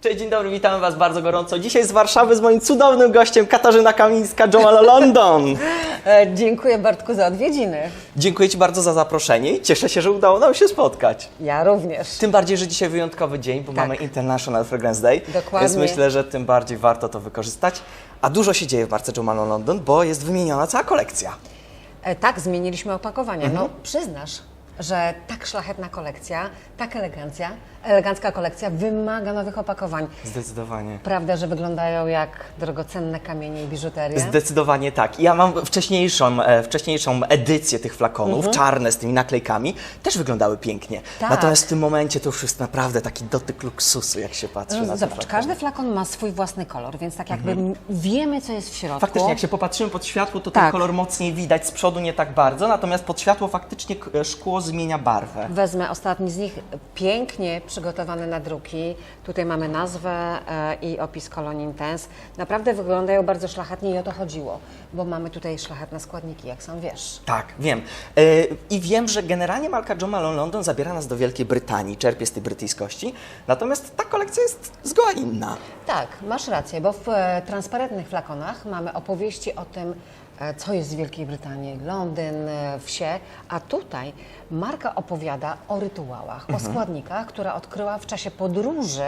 Cześć, dzień dobry, witamy Was bardzo gorąco. Dzisiaj z Warszawy z moim cudownym gościem Katarzyna Kamińska, Jomalo London. E, dziękuję Bartku za odwiedziny. Dziękuję Ci bardzo za zaproszenie i cieszę się, że udało nam się spotkać. Ja również. Tym bardziej, że dzisiaj wyjątkowy dzień, bo Tak. mamy International Fragrance Day. Dokładnie. Więc myślę, że tym bardziej warto to wykorzystać. A dużo się dzieje w marce Jomalo London, bo jest wymieniona cała kolekcja. E, tak, zmieniliśmy opakowania. Mhm. No przyznasz, że tak szlachetna kolekcja, tak elegancja, elegancka kolekcja wymaga nowych opakowań. Zdecydowanie. Prawda, że wyglądają jak drogocenne kamienie i biżuteria? Zdecydowanie tak. Ja mam wcześniejszą, e, wcześniejszą edycję tych flakonów, czarne z tymi naklejkami, też wyglądały pięknie. Mhm. Tak. Natomiast w tym momencie to już jest naprawdę taki dotyk luksusu, jak się patrzy na No, te Zobacz, flakony. każdy flakon ma swój własny kolor, więc tak jakby wiemy, co jest w środku. Faktycznie, jak się popatrzymy pod światło, to Tak. ten kolor mocniej widać, z przodu nie tak bardzo, natomiast pod światło faktycznie k- szkło zmienia barwę. Wezmę ostatni z nich, pięknie przygotowany na druki. Tutaj mamy nazwę e, i opis Cologne Intense. Naprawdę wyglądają bardzo szlachetnie i o to chodziło, bo mamy tutaj szlachetne składniki, jak sam wiesz. Tak, wiem. E, I wiem, że generalnie marka Jo Malone London zabiera nas do Wielkiej Brytanii, czerpie z tej brytyjskości, natomiast ta kolekcja jest zgoła inna. Tak, masz rację, bo w e, transparentnych flakonach mamy opowieści o tym, co jest w Wielkiej Brytanii, Londyn, e, wsie, a tutaj marka opowiada o rytuałach, o składnikach, które odkryła w czasie podróży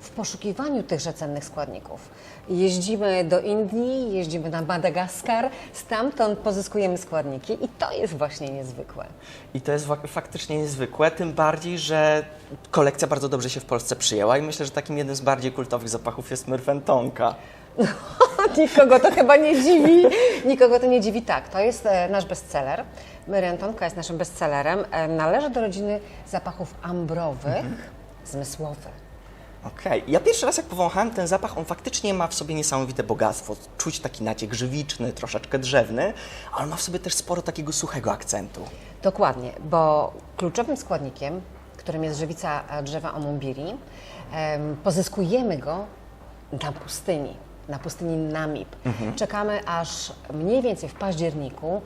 w poszukiwaniu tychże cennych składników. Jeździmy do Indii, jeździmy na Madagaskar, stamtąd pozyskujemy składniki i to jest właśnie niezwykłe. I to jest faktycznie niezwykłe, tym bardziej, że kolekcja bardzo dobrze się w Polsce przyjęła i myślę, że takim jednym z bardziej kultowych zapachów jest myrfentonka. Nikogo to chyba nie dziwi. Nikogo to nie dziwi. Tak, to jest e, nasz bestseller. Myrentonka jest naszym bestsellerem. E, należy do rodziny zapachów ambrowych, zmysłowych. Okej, ja pierwszy raz jak powąchałem ten zapach, on faktycznie ma w sobie niesamowite bogactwo. Czuć taki naciek żywiczny, troszeczkę drzewny, ale ma w sobie też sporo takiego suchego akcentu. Dokładnie, bo kluczowym składnikiem, którym jest żywica e, drzewa omumbiri, em, pozyskujemy go na pustyni, na pustyni Namib. Czekamy aż mniej więcej w październiku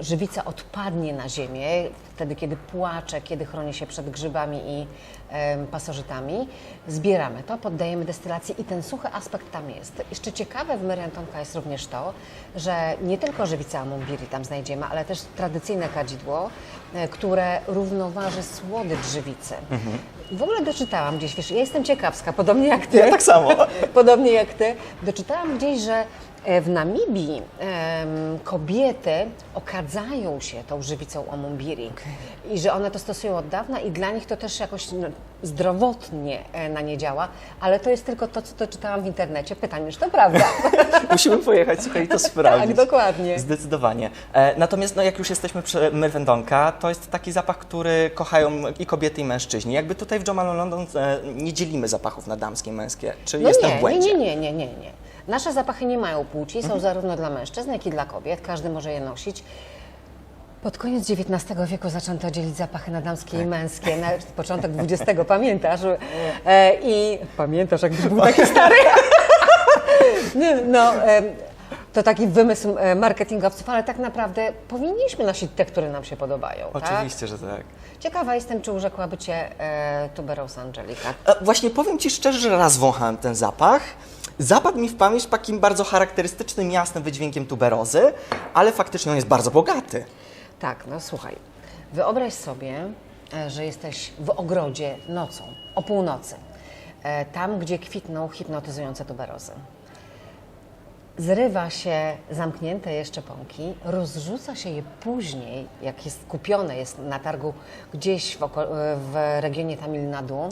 żywica odpadnie na ziemię, wtedy kiedy płacze, kiedy chroni się przed grzybami i pasożytami. Zbieramy to, poddajemy destylacji i ten suchy aspekt tam jest. Jeszcze ciekawe w Myriantonka jest również to, że nie tylko żywica amumbiri tam znajdziemy, ale też tradycyjne kadzidło, e, które równoważy słodycz żywicy. I w ogóle doczytałam gdzieś, wiesz, ja jestem ciekawska, podobnie jak ty. Ja tak samo. Podobnie jak ty. Doczytałam gdzieś, że w Namibii em, kobiety okadzają się tą żywicą omumbiri i że one to stosują od dawna i dla nich to też jakoś no, zdrowotnie e, na nie działa, ale to jest tylko to, co doczytałam w internecie. Pytam, czy to prawda? Musimy pojechać, słuchaj, i to sprawdzić. tak, dokładnie. Zdecydowanie. E, natomiast no, jak już jesteśmy przy myrfentonka, to jest taki zapach, który kochają i kobiety, i mężczyźni. Jakby tutaj w Jo Malone London e, nie dzielimy zapachów na damskie i męskie. Czy No jestem nie, w błędzie? nie, nie, nie, nie, nie. Nasze zapachy nie mają płci, są zarówno dla mężczyzn, jak i dla kobiet. Każdy może je nosić. Pod koniec XIX wieku zaczęto dzielić zapachy na damskie i męskie. Na początek XX, pamiętasz? E, I pamiętasz, jakbyś był taki stary? No, to taki wymysł e, marketingowców, ale tak naprawdę powinniśmy nosić te, które nam się podobają. Tak? Oczywiście, że tak. Ciekawa jestem, czy urzekłaby Cię e, tuberosa Angelika. E, Właśnie powiem Ci szczerze, że raz wąchałem ten zapach. Zapadł mi w pamięć takim bardzo charakterystycznym, jasnym wydźwiękiem tuberozy, ale faktycznie on jest bardzo bogaty. Tak, no słuchaj, wyobraź sobie, e, że jesteś w ogrodzie nocą, o północy, tam, gdzie kwitną hipnotyzujące tuberozy. Zrywa się zamknięte jeszcze pąki, rozrzuca się je później, jak jest kupione, jest na targu gdzieś w, w regionie Tamil Nadu,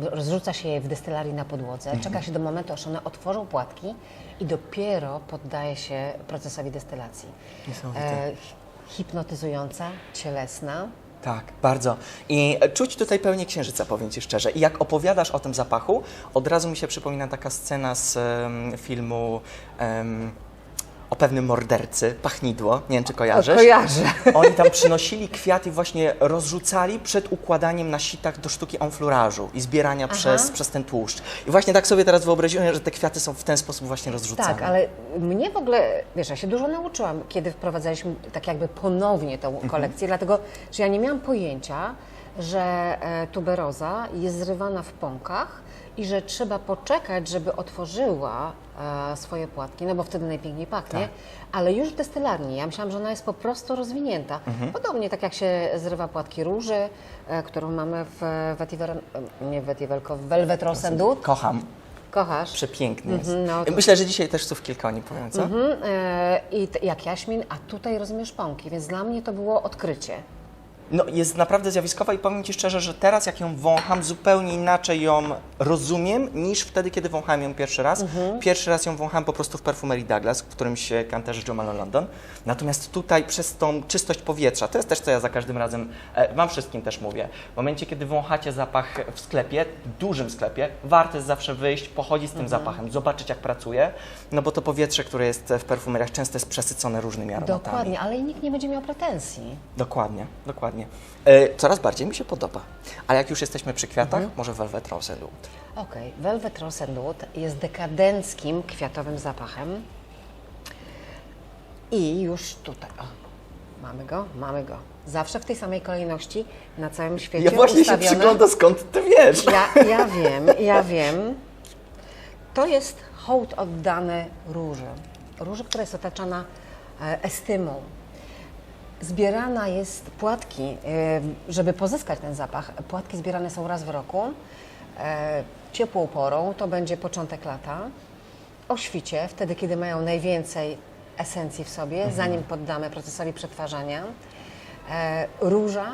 rozrzuca się je w destylarii na podłodze, czeka się do momentu, aż one otworzą płatki i dopiero poddaje się procesowi destylacji. E, hipnotyzująca, cielesna. Tak, bardzo. I czuć tutaj pełnię księżyca, powiem Ci szczerze. I jak opowiadasz o tym zapachu, od razu mi się przypomina taka scena z em, filmu em, o pewnym mordercy, Pachnidło, nie wiem czy kojarzysz. kojarzę. Oni tam przynosili kwiaty i właśnie rozrzucali przed układaniem na sitach do sztuki enflurażu i zbierania przez, przez ten tłuszcz. I właśnie tak sobie teraz wyobraziłem, że te kwiaty są w ten sposób właśnie rozrzucane. Tak, ale mnie w ogóle, wiesz, ja się dużo nauczyłam, kiedy wprowadzaliśmy tak jakby ponownie tą kolekcję, dlatego, że ja nie miałam pojęcia, że e, tuberoza jest zrywana w pąkach i że trzeba poczekać, żeby otworzyła e, swoje płatki, no bo wtedy najpiękniej pachnie, Tak. ale już w destylarni. Ja myślałam, że ona jest po prostu rozwinięta. Mhm. Podobnie tak jak się zrywa płatki róży, e, którą mamy w Vetiver, e, nie Vetiver, tylko w Velvet Rose. Kocham. Kochasz? Przepiękny jest. Mhm, no to- Myślę, że dzisiaj też słów kilka o nim powiem, co? Mhm, e, I jak jaśmin, a tutaj rozumiesz pąki, więc dla mnie to było odkrycie. No, jest naprawdę zjawiskowa i powiem Ci szczerze, że teraz jak ją wącham, zupełnie inaczej ją rozumiem niż wtedy, kiedy wąchałem ją pierwszy raz. Pierwszy raz ją wąchałem po prostu w perfumerii Douglas, w którymś e, kanterze Jamal London. Natomiast tutaj przez tą czystość powietrza, to jest też co ja za każdym razem e, Wam wszystkim też mówię. W momencie, kiedy wąchacie zapach w sklepie, dużym sklepie, warto jest zawsze wyjść, pochodzić z tym zapachem, zobaczyć jak pracuje, no bo to powietrze, które jest w perfumeriach często jest przesycone różnymi aromatami. Dokładnie, ale i nikt nie będzie miał pretensji. Dokładnie, dokładnie. E, coraz bardziej mi się podoba. A jak już jesteśmy przy kwiatach, może Velvet Rose and Oud. Okej, Velvet Rose and Oud jest dekadenckim kwiatowym zapachem. I już tutaj, o, mamy go, mamy go. Zawsze w tej samej kolejności na całym świecie Ja właśnie się ustawione. przyglądam, skąd ty wiesz. Ja, ja wiem, ja wiem. To jest hołd oddany róży. Róży, która jest otaczana e, estymą. Zbierana jest płatki, żeby pozyskać ten zapach. Płatki zbierane są raz w roku. Ciepłą porą, to będzie początek lata. O świcie, wtedy kiedy mają najwięcej esencji w sobie, zanim poddamy procesowi przetwarzania. E, Róża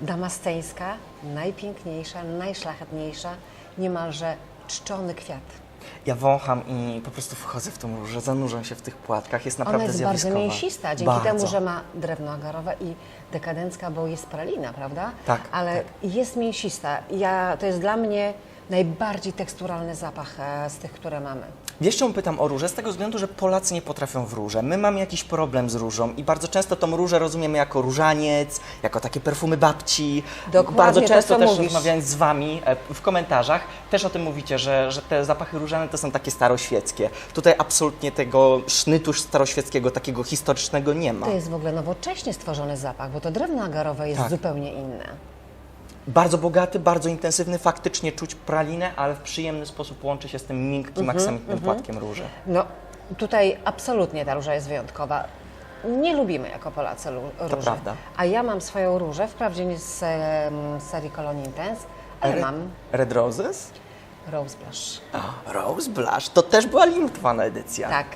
damasteńska, najpiękniejsza, najszlachetniejsza, niemalże czczony kwiat. Ja wącham i po prostu wchodzę w tą różę, zanurzam się w tych płatkach, jest naprawdę Ona jest zjawiskowa. bardzo mięsista, dzięki Bardzo. temu, że ma drewno agarowe i dekadencka, bo jest pralina, prawda? Tak, Ale jest mięsista. Ja, to jest dla mnie najbardziej teksturalny zapach e, z tych, które mamy. Wiesz, czemu pytam o różę? Z tego względu, że Polacy nie potrafią w róże. My mamy jakiś problem z różą i bardzo często tą różę rozumiemy jako różaniec, jako takie perfumy babci. Dokładnie bardzo to, często co też mówisz. rozmawiając z Wami e, w komentarzach, też o tym mówicie, że, że te zapachy różane to są takie staroświeckie. Tutaj absolutnie tego sznytu staroświeckiego, takiego historycznego nie ma. To jest w ogóle nowocześnie stworzony zapach, bo to drewno agarowe jest Tak. zupełnie inne. Bardzo bogaty, bardzo intensywny, faktycznie czuć pralinę, ale w przyjemny sposób łączy się z tym miękkim, Mhm, aksamitnym płatkiem róży. No, tutaj absolutnie ta róża jest wyjątkowa. Nie lubimy jako Polacy róży. prawda. A ja mam swoją różę, wprawdzie nie z serii Cologne Intense, ale Re- mam Red Roses? Rose Blush. A, Rose Blush. To też była limitowana edycja. Tak,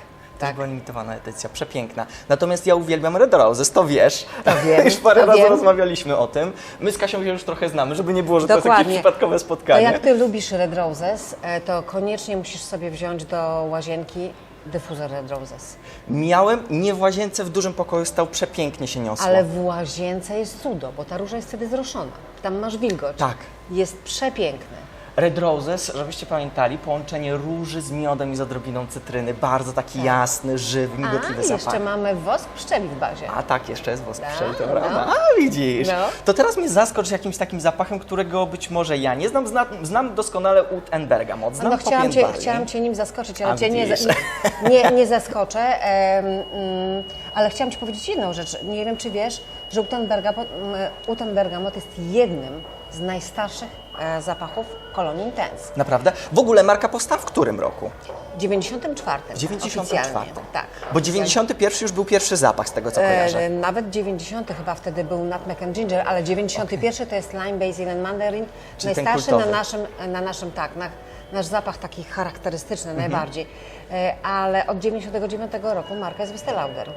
tak. limitowana edycja, przepiękna. Natomiast ja uwielbiam Red Roses, to wiesz. To wiem, już parę to razy wiem. rozmawialiśmy o tym. My z Kasią się już trochę znamy, żeby nie było, że to Dokładnie. takie przypadkowe A spotkanie. jak Ty lubisz Red Roses, e, to koniecznie musisz sobie wziąć do łazienki dyfuzor Red Roses. Miałem, nie w łazience, w dużym pokoju stał, przepięknie się niosło. Ale w łazience jest cudo, bo ta róża jest wtedy zroszona. Tam masz wilgoć. Tak. Jest przepiękny. Red Roses, żebyście pamiętali, połączenie róży z miodem i z odrobiną cytryny. Bardzo taki jasny, żywy, Tak. A, migotliwy jeszcze mamy wosk pszczeli w bazie. A tak, jeszcze jest wosk Tak, pszczeli, to no. prawda. A widzisz. No. To teraz mnie zaskocz jakimś takim zapachem, którego być może ja nie znam. Znam, znam doskonale and Bergamot. Znam No, chciałam, cię, chciałam Cię nim zaskoczyć, ale A, Cię nie, nie, nie, zaskoczę. Em, mm, ale chciałam Ci powiedzieć jedną rzecz. Nie wiem, czy wiesz, że Uten Bergamot, mm, Uten Bergamot jest jednym z najstarszych zapachów Cologne Intense. Naprawdę? W ogóle marka powstała w którym roku? W 94. W 94. Oficjalnie, tak. Bo 91 już był pierwszy zapach, z tego co kojarzę. E, nawet 90 chyba wtedy był Nutmeg and Ginger, ale 91 to jest Lime Basil and Mandarin. Czyli najstarszy na naszym, na naszym, tak, na, nasz zapach taki charakterystyczny Mhm. najbardziej. E, ale od 99 roku marka jest Westelauder.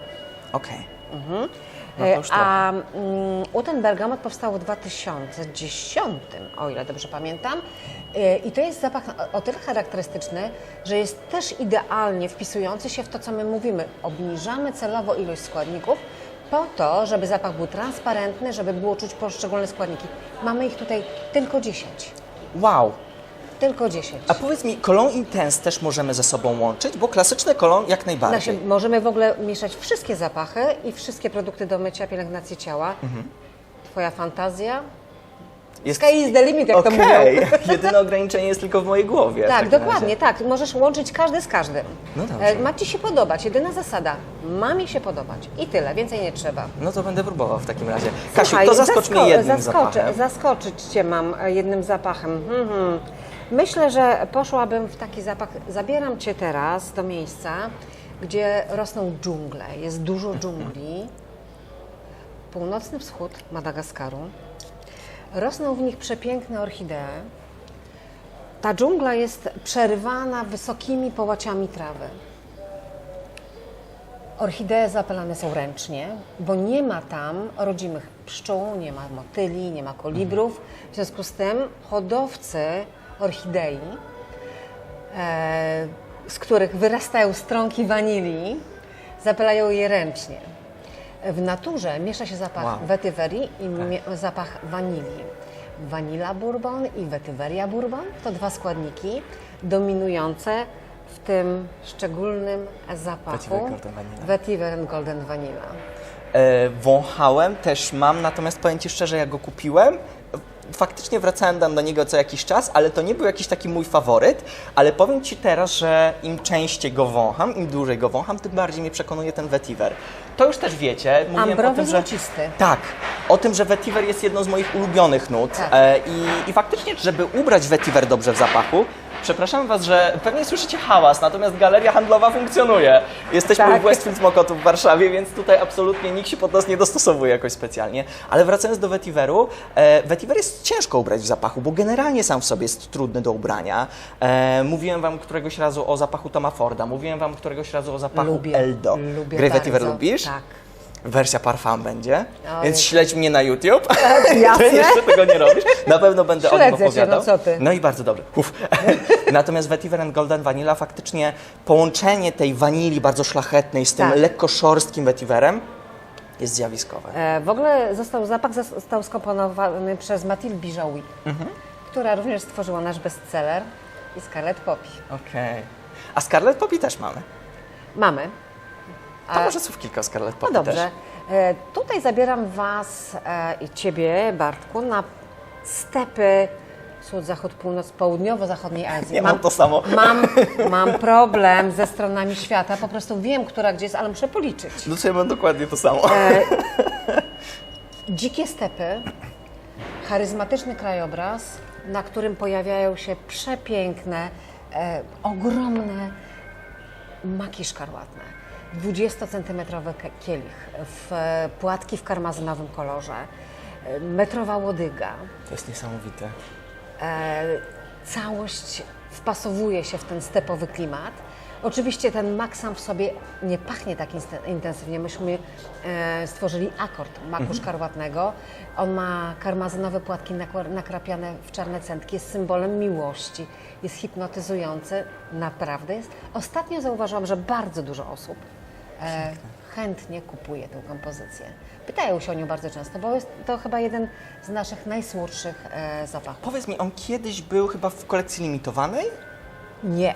Okej. No to E, już trochę. A mm, Uten Bergamot powstał w 2010, o ile dobrze pamiętam. E, I to jest zapach o tyle charakterystyczny, że jest też idealnie wpisujący się w to, co my mówimy. Obniżamy celowo ilość składników po to, żeby zapach był transparentny, żeby było czuć poszczególne składniki. Mamy ich tutaj tylko 10. Wow. Tylko 10. A powiedz mi, Cologne Intense też możemy ze sobą łączyć? Bo klasyczne Cologne jak najbardziej. Znaczy, możemy w ogóle mieszać wszystkie zapachy i wszystkie produkty do mycia, pielęgnacji ciała. Mhm. Twoja fantazja Jest- Sky is the limit, jak to mówią. Jedyne ograniczenie jest tylko w mojej głowie. Tak, dokładnie, tak. Możesz łączyć każdy z każdym. No dobrze. E, Ma Ci się podobać, jedyna zasada. Ma mi się podobać i tyle, więcej nie trzeba. No to będę próbował w takim razie. Kasiu, Słuchaj, to zaskocz mnie zasko- jednym zaskoczy, zapachem. Zaskoczyć Cię mam e, jednym zapachem. Mhm. Myślę, że poszłabym w taki zapach. Zabieram Cię teraz do miejsca, gdzie rosną dżungle. Jest dużo dżungli. Północny wschód Madagaskaru. Rosną w nich przepiękne orchidee. Ta dżungla jest przerywana wysokimi połaciami trawy. Orchidee zapylane są ręcznie, bo nie ma tam rodzimych pszczół, nie ma motyli, nie ma kolibrów. W związku z tym hodowcy orchidei, e, z których wyrastają stronki wanilii, zapylają je ręcznie. W naturze miesza się zapach Wow. wetywerii i mie- zapach wanilii. Wanila bourbon i wetyweria bourbon to dwa składniki dominujące w tym szczególnym zapachu Vetiver Golden Vanilla. Vanilla. E, wąchałem, też mam, natomiast powiem Ci szczerze, jak go kupiłem, faktycznie wracałem tam do niego co jakiś czas, ale to nie był jakiś taki mój faworyt, ale powiem Ci teraz, że im częściej go wącham, im dłużej go wącham, tym bardziej mnie przekonuje ten vetiver. To już też wiecie, mówiłem o Ambrowy tym, że... złocisty. Tak, o tym, że vetiver jest jedną z moich ulubionych nut Tak. e, i, i faktycznie, żeby ubrać vetiver dobrze w zapachu, przepraszam Was, że pewnie słyszycie hałas, natomiast galeria handlowa funkcjonuje. Jesteśmy Tak. w Westfield Mokotów w Warszawie, więc tutaj absolutnie nikt się pod nas nie dostosowuje jakoś specjalnie. Ale wracając do vetiveru, e, vetiver jest ciężko ubrać w zapachu, bo generalnie sam w sobie jest trudny do ubrania. E, mówiłem Wam któregoś razu o zapachu Toma Forda, mówiłem Wam któregoś razu o zapachu Lubię, Eldo. lubię Grey bardzo. vetiver lubisz? Tak. Wersja parfum będzie, więc śledź mnie na YouTube. jasne. Ty jeszcze tego nie robisz. Na pewno będę o tym Śledzę cię, opowiadał. no co ty. No i bardzo dobrze. Natomiast Vetiver and Golden Vanilla faktycznie połączenie tej wanilii bardzo szlachetnej z tym Tak. lekko szorstkim vetiverem jest zjawiskowe. E, W ogóle został, zapach został skomponowany przez Mathilde Bijoui, Mhm. która również stworzyła nasz bestseller i Scarlet Poppy. Okej. A Scarlet Poppy też mamy. Mamy. To A- może słów kilka Scarlet No Poppy dobrze. też. E, Tutaj zabieram Was e, i Ciebie, Bartku, na stepy wschód, zachód, północ, południowo-zachodniej Azji. Nie mam to samo. Mam, mam problem ze stronami świata, po prostu wiem, która gdzie jest, ale muszę policzyć. No to ja mam dokładnie to samo. Dzikie stepy, charyzmatyczny krajobraz, na którym pojawiają się przepiękne, e, ogromne maki szkarłatne. 20-centymetrowy ke- kielich, w, e, płatki w karmazynowym kolorze, e, metrowa łodyga. To jest niesamowite. E, całość wpasowuje się w ten stepowy klimat. Oczywiście ten mak sam w sobie nie pachnie tak intensywnie. Myśmy e, stworzyli akord maku szkarłatnego. On ma karmazynowe płatki nakrapiane w czarne centki. Jest symbolem miłości. Jest hipnotyzujący. Naprawdę jest. Ostatnio zauważyłam, że bardzo dużo osób e, chętnie kupuje tę kompozycję. Pytają się o nią bardzo często, bo jest to chyba jeden z naszych najsłodszych e, zapachów. Powiedz mi, on kiedyś był chyba w kolekcji limitowanej? Nie.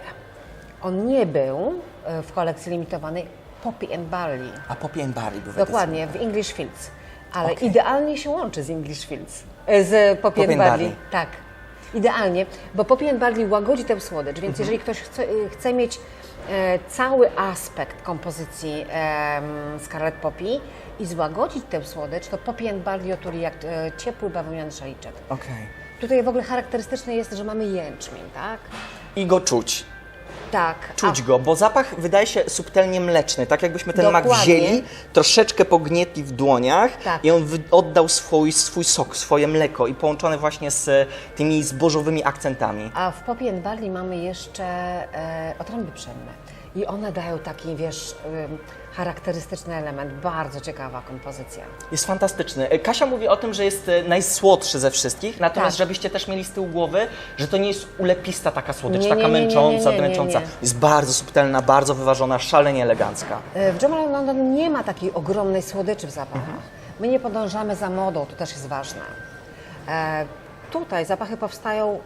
On nie był e, w kolekcji limitowanej Poppy and Barley. A Poppy and Barley był Dokładnie, w English Fields. Ale Okej. idealnie się łączy z English Fields. e, Z Poppy, Poppy and Barley. Barley. Tak. Idealnie, bo Poppy and Barley łagodzi tę słodycz, więc Mhm. jeżeli ktoś chce, e, chce mieć e, cały aspekt kompozycji em, Scarlet Poppy i złagodzić tę słodycz, to Poppy and Barley otuli jak e, ciepły bawełniany szaliczek. Okej. Tutaj w ogóle charakterystyczne jest, że mamy jęczmień, tak? I go czuć. Tak. Czuć go, bo zapach wydaje się subtelnie mleczny, tak jakbyśmy ten mak Dokładnie. wzięli, troszeczkę pognietli w dłoniach Tak. i on oddał swój, swój sok, swoje mleko i połączone właśnie z tymi zbożowymi akcentami. A w Poppy and Barley mamy jeszcze e, otręby pszenne. I one dają taki, wiesz, charakterystyczny element. Bardzo ciekawa kompozycja. Jest fantastyczny. E, Kasia mówi o tym, że jest e, najsłodszy ze wszystkich, natomiast Tak. żebyście też mieli z tyłu głowy, że to nie jest ulepista taka słodycz, Nie, taka nie, nie, męcząca, dręcząca. Jest bardzo subtelna, bardzo wyważona, szalenie elegancka. E, W Jamal London nie ma takiej ogromnej słodyczy w zapachach. My nie podążamy za modą, to też jest ważne. E, tutaj zapachy powstają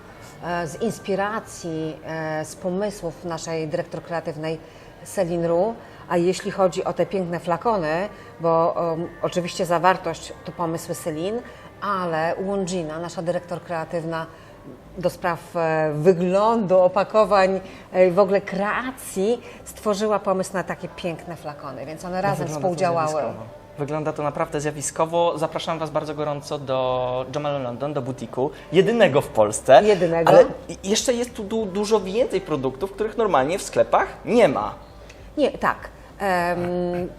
z inspiracji, z pomysłów naszej dyrektor kreatywnej Celine Roux. A jeśli chodzi o te piękne flakony, bo um, oczywiście zawartość to pomysły Celine, ale Łądzina, nasza dyrektor kreatywna do spraw e, wyglądu, opakowań, e, w ogóle kreacji, stworzyła pomysł na takie piękne flakony, więc one razem Wygląda współdziałały. Wygląda to naprawdę zjawiskowo. Zapraszam Was bardzo gorąco do Jamal London, do butiku, jedynego w Polsce. Jedynego. Ale jeszcze jest tu du- dużo więcej produktów, których normalnie w sklepach nie ma. Nie, tak.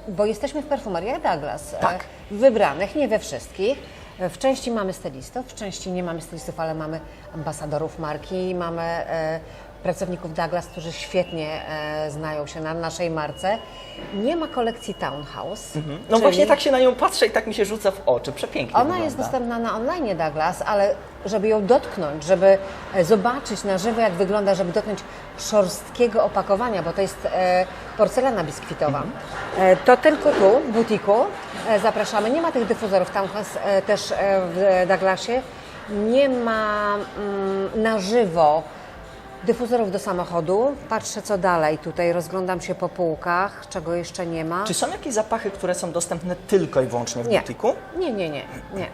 Bo jesteśmy w perfumeriach Douglas. e, Tak. Wybranych, nie we wszystkich. E, W części mamy stylistów, w części nie mamy stylistów, ale mamy ambasadorów marki, mamy e, pracowników Douglas, którzy świetnie e, znają się na naszej marce. Nie ma kolekcji Townhouse. No czyli właśnie tak się na nią patrzę i tak mi się rzuca w oczy. Przepięknie Ona wygląda. jest dostępna na online Douglas, ale żeby ją dotknąć, żeby zobaczyć na żywo, jak wygląda, żeby dotknąć szorstkiego opakowania, bo to jest e, porcelana biskwitowa, e, to tylko tu, w butiku, e, zapraszamy. Nie ma tych dyfuzorów tam e, też w Douglasie. Nie ma mm, na żywo dyfuzorów do samochodu. Patrzę co dalej tutaj, rozglądam się po półkach, czego jeszcze nie ma. Czy są jakieś zapachy, które są dostępne tylko i wyłącznie w Nie. butiku? Nie, nie, nie, nie.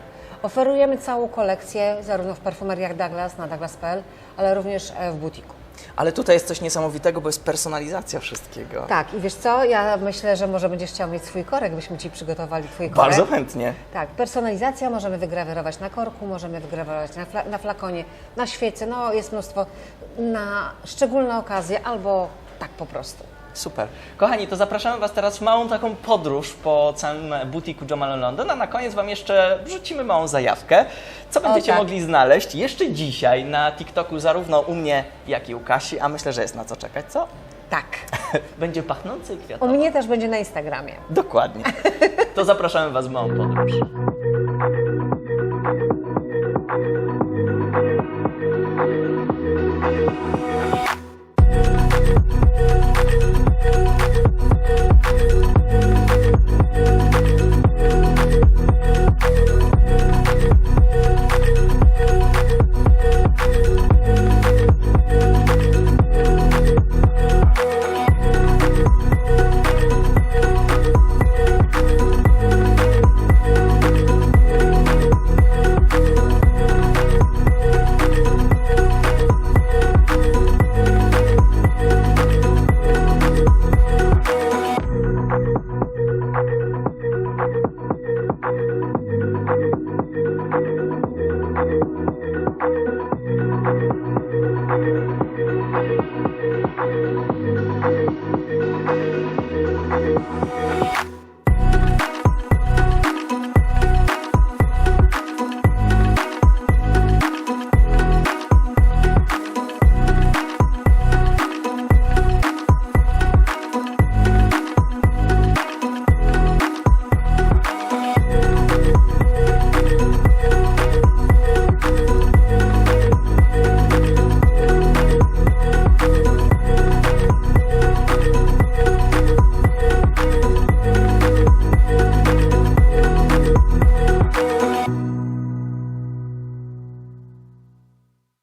Oferujemy całą kolekcję, zarówno w perfumeriach Douglas, na douglas.pl, ale również w butiku. Ale tutaj jest coś niesamowitego, bo jest personalizacja wszystkiego. Tak, i wiesz co, ja myślę, że może będziesz chciał mieć swój korek, byśmy Ci przygotowali Twój korek. Bardzo chętnie. Tak, personalizacja możemy wygrawerować na korku, możemy wygrawerować na, fla- na flakonie, na świece, no jest mnóstwo na szczególne okazje albo tak po prostu. Super. Kochani, to zapraszamy Was teraz w małą taką podróż po całym butiku Jamal London, a na koniec Wam jeszcze wrzucimy małą zajawkę, co będziecie tak. mogli znaleźć jeszcze dzisiaj na TikToku zarówno u mnie, jak i u Kasi, a myślę, że jest na co czekać, co? Tak. Będzie pachnący i U mnie też będzie na Instagramie. Dokładnie. To zapraszamy Was w małą podróż.